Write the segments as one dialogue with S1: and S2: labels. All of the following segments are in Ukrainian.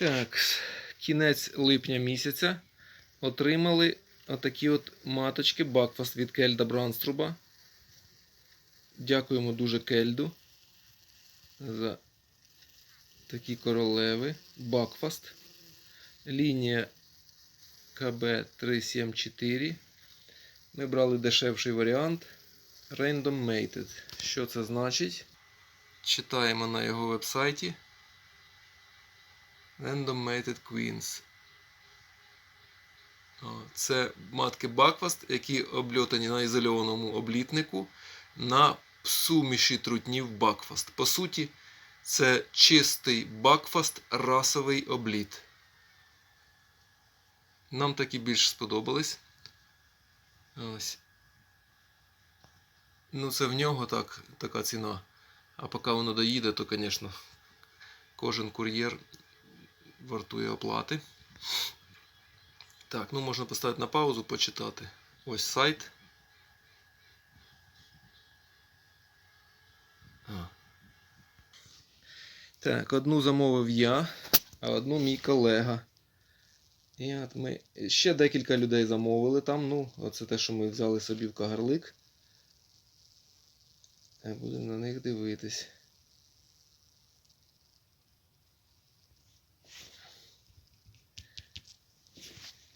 S1: Так, кінець липня місяця отримали отакі от маточки Бакфаст від Кельда Бранструба. Дякуємо дуже Кельду за такі королеви. Бакфаст. Лінія КБ374. Ми брали дешевший варіант. Random Mated. Що це значить? Читаємо на його вебсайті. Random Mated Queens. Це матки Бакфаст, які обльотані на ізольованому облітнику на суміші трутнів Бакфаст. По суті, це чистий Бакфаст расовий обліт. Нам такі більш сподобались. Ось. Ну, це в нього так, така ціна. А поки воно доїде, то, звісно, кожен кур'єр вартує оплати. Так, ну можна поставити на паузу, почитати. Ось сайт. А. Так, одну замовив я, а одну мій колега. І от ми ще декілька людей замовили там. Ну, оце те, що ми взяли собі в кагарлик. Будемо на них дивитись.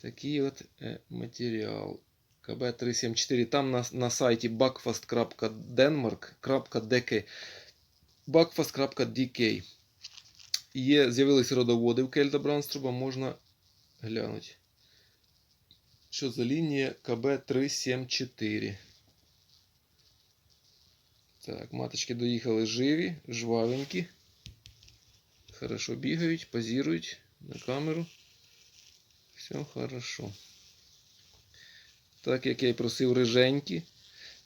S1: Такий от е, матеріал. КБ374. Там на, на сайті backfast.denmark.dk backfast.dk Є, з'явилися родоводи в Кельда Бранструба, можна глянути. Що за лінія КБ374. Так, маточки доїхали живі, жвавенькі. Хорошо бігають, позірують на камеру. Все хорошо. Так як я і просив риженькі.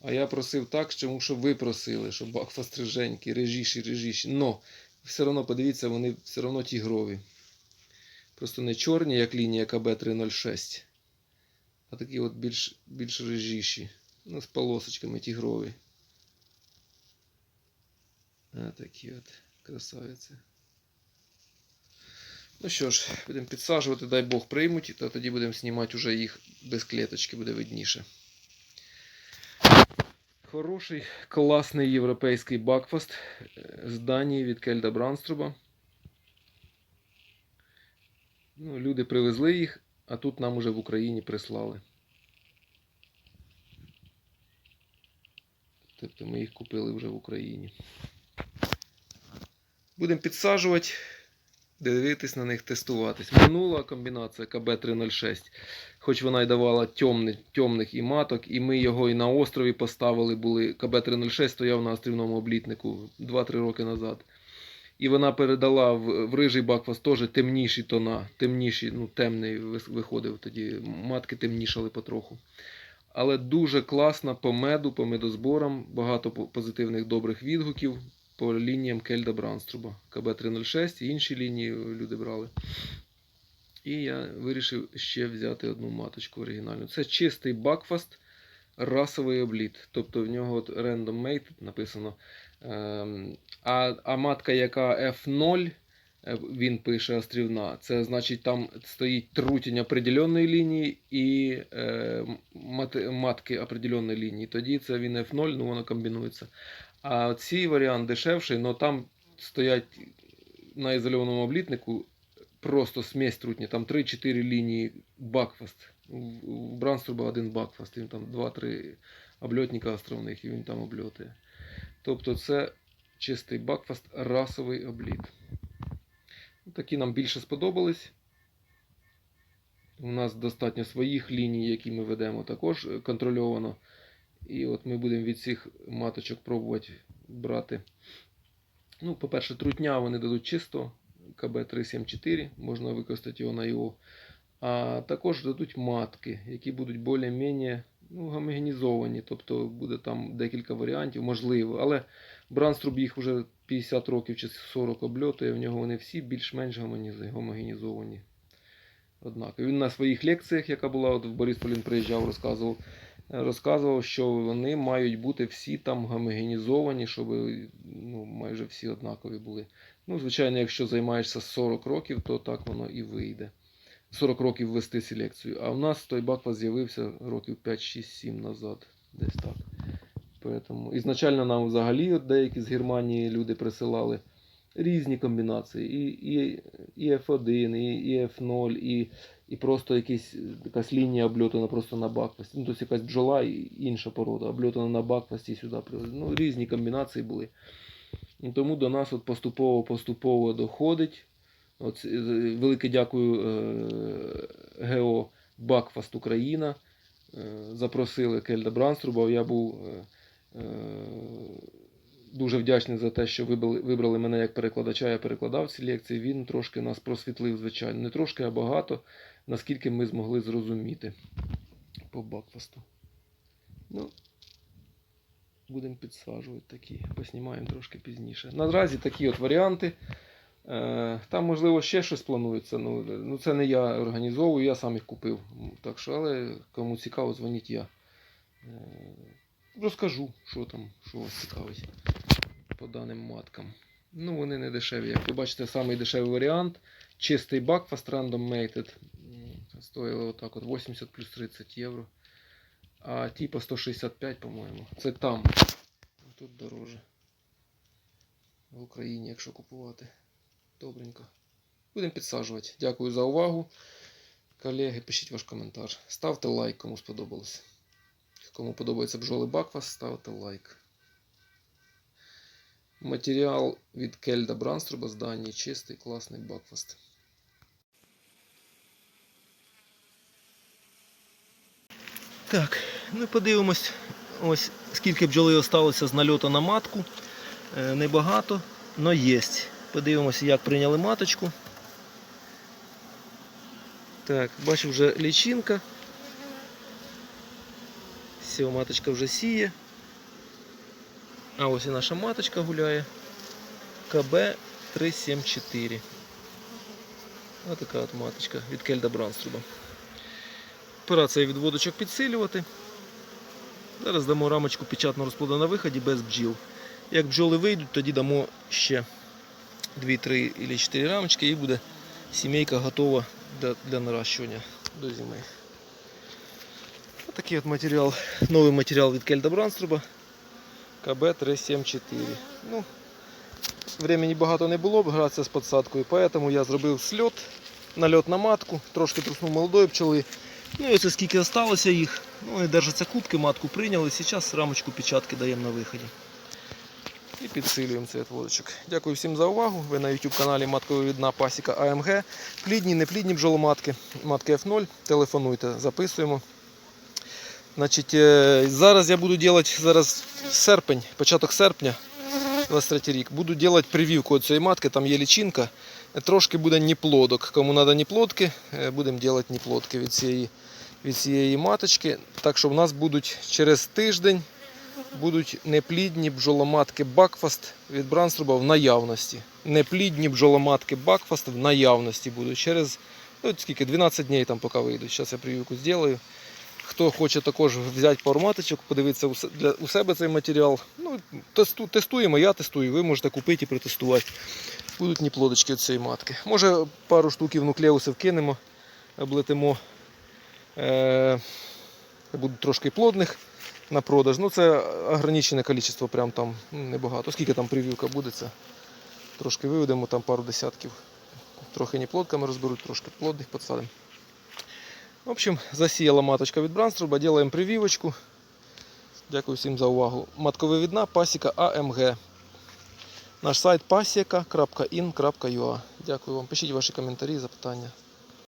S1: А я просив так, тому що ви просили, щоб бакфаст риженькі, режіші, режіші. Но все одно, подивіться, вони все одно тігрові. Просто не чорні, як лінія КБ306, а такі от більш, більш режіші. Ну, з полосочками тігрові. А такі от красавиці. Ну що ж, будемо підсаджувати, дай Бог приймуть, то тоді будемо знімати вже їх без клеточки, буде видніше. Хороший, класний європейський бакфаст е, з Данії від Кельда Бранструба. Ну, люди привезли їх, а тут нам уже в Україні прислали. Тобто ми їх купили вже в Україні. Будемо підсаджувати, дивитись на них, тестуватись. Минула комбінація КБ306, хоч вона й давала темних, темних і маток, і ми його і на острові поставили, були КБ306 стояв на острівному облітнику 2-3 роки назад. І вона передала в, в рижий бакфаст теж темніші тона, темніші, ну темний виходив тоді, матки темнішали потроху. Але дуже класна по меду, по медозборам, багато позитивних добрих відгуків по лініям Кельда Бранструба. КБ306 і інші лінії люди брали. І я вирішив ще взяти одну маточку оригінальну. Це чистий бакфаст, расовий обліт. Тобто в нього от Random Made написано. Ем, А, а матка, яка F0, е, він пише острівна, це значить там стоїть трутінь определенної лінії і е, матки определенної лінії. Тоді це він F0, ну воно комбінується. А цей варіант дешевший, але там стоять на ізольованому облітнику просто смесь трутні. Там 3-4 лінії бакфаст. У Бранструба один бакфаст, він там 2-3 обльотника островних і він там обльотує. Тобто це чистий бакфаст, расовий обліт. Такі нам більше сподобались. У нас достатньо своїх ліній, які ми ведемо також контрольовано. І от ми будемо від цих маточок пробувати брати. Ну, по-перше, трутня вони дадуть чисто КБ374, можна використати його на ІО. А також дадуть матки, які будуть більш-менш ну, гомогенізовані. Тобто буде там декілька варіантів, можливо. Але Бранструб їх вже 50 років чи 40 обльотує, в нього вони всі більш-менш гомогенізовані. Однак він на своїх лекціях, яка була от в Борисполі, він приїжджав, розказував. Розказував, що вони мають бути всі там гомогенізовані, щоб ну, майже всі однакові були. Ну, звичайно, якщо займаєшся 40 років, то так воно і вийде. 40 років вести селекцію. А в нас той баква з'явився років 5-6-7 назад. Десь так. Поэтому, ізначально нам взагалі деякі з Германії люди присилали різні комбінації. І, і, і F1, і, і F0, і, і просто якісь, якась лінія обльотана просто на бакфасті. Ну, тобто якась бджола і інша порода, обльотана на бакфасті і сюди привезли. Ну, різні комбінації були. І тому до нас поступово-поступово доходить. От, е, велике дякую е, ГО Бакфаст Україна. Е, запросили Кельда Бранструба. Я був е, е, дуже вдячний за те, що вибрали, мене як перекладача. Я перекладав ці лекції. Він трошки нас просвітлив, звичайно. Не трошки, а багато, наскільки ми змогли зрозуміти по Бакфасту. Ну, будемо підсаджувати такі, поснімаємо трошки пізніше. Наразі такі от варіанти. Е, Там, можливо, ще щось планується. Ну, ну це не я організовую, я сам їх купив. Так що, але кому цікаво, дзвоніть я. Розкажу, що там, що вас цікавить по даним маткам. Ну, вони не дешеві. Як ви бачите, самий дешевий варіант. Чистий Buckfast Random Mated. М, Стоїло отак от 80 плюс 30 євро. А ті по 165, по-моєму. Це там. Тут дороже. В Україні, якщо купувати. Добренько. Будемо підсаджувати. Дякую за увагу. Колеги, пишіть ваш коментар. Ставте лайк, кому сподобалось. Кому подобається бджоли Баквас, ставте лайк. Матеріал від Кельда Бранструба з Данії. Чистий, класний Бакфаст. Так, ну подивимось, ось скільки бджоли осталося з нальоту на матку. Е, Небагато, але є. Подивимося, як прийняли маточку. Так, бачу вже лічинка. Все, маточка вже сіє. А ось і наша маточка гуляє. КБ 374. Ось така от маточка від Кельда Бранструба. Операція відводочок підсилювати. Зараз дамо рамочку печатно розплоду на виході без бджіл. Як бджоли вийдуть, тоді дамо ще 2-3 або 4 рамочки і буде сімейка готова для наращування до зими. Такий от матеріал, новий матеріал від Кельда Бранструба. КБ-374. Ну, времени багато не було гратися з подсадкою, поэтому я зробив сльот, нальот на матку, трошки труснув молодої пчоли. Ну і оце скільки залишилося їх. Ну, вони держаться кубки, матку прийняли. Зараз рамочку печатки даємо на виході. І підсилюємо цей отводочок. Дякую всім за увагу. Ви на YouTube каналі Матковидна Пасіка АМГ. Плідні, неплідні бджоломатки, матки F0. Телефонуйте, записуємо. Значить, е, зараз я буду робити зараз серпень, початок серпня, 23 рік. Буду робити прививку цієї матки, там є лічинка. Трошки буде ніплодок. Кому треба ніплодки, е, будемо робити ніплодки від цієї, від цієї маточки. Так що в нас будуть через тиждень будуть неплідні бджоломатки Бакфаст від Бранструба в наявності. Неплідні бджоломатки Бакфаст в наявності будуть через ну, скільки, 12 днів там поки вийдуть. Зараз я прививку зроблю. Хто хоче також взяти пару маточок, подивитися у себе цей матеріал. Ну, тестуємо, я тестую, ви можете купити і протестувати. Будуть неплодочки від цієї матки. Може пару штуків нуклеусів кинемо, облетимо. Е, будуть трошки плодних на продаж. Ну це ограничене кількість, прям там ну, небагато. Скільки там прививка буде, це трошки виведемо, там пару десятків. Трохи неплодками розберуть, трошки плодних підсадимо. В общем, засіяла маточка від Бранструба, робимо прививочку. Дякую всім за увагу. Матковивідна пасіка АМГ. Наш сайт пасіка.in.ua Дякую вам. Пишіть ваші коментарі, запитання.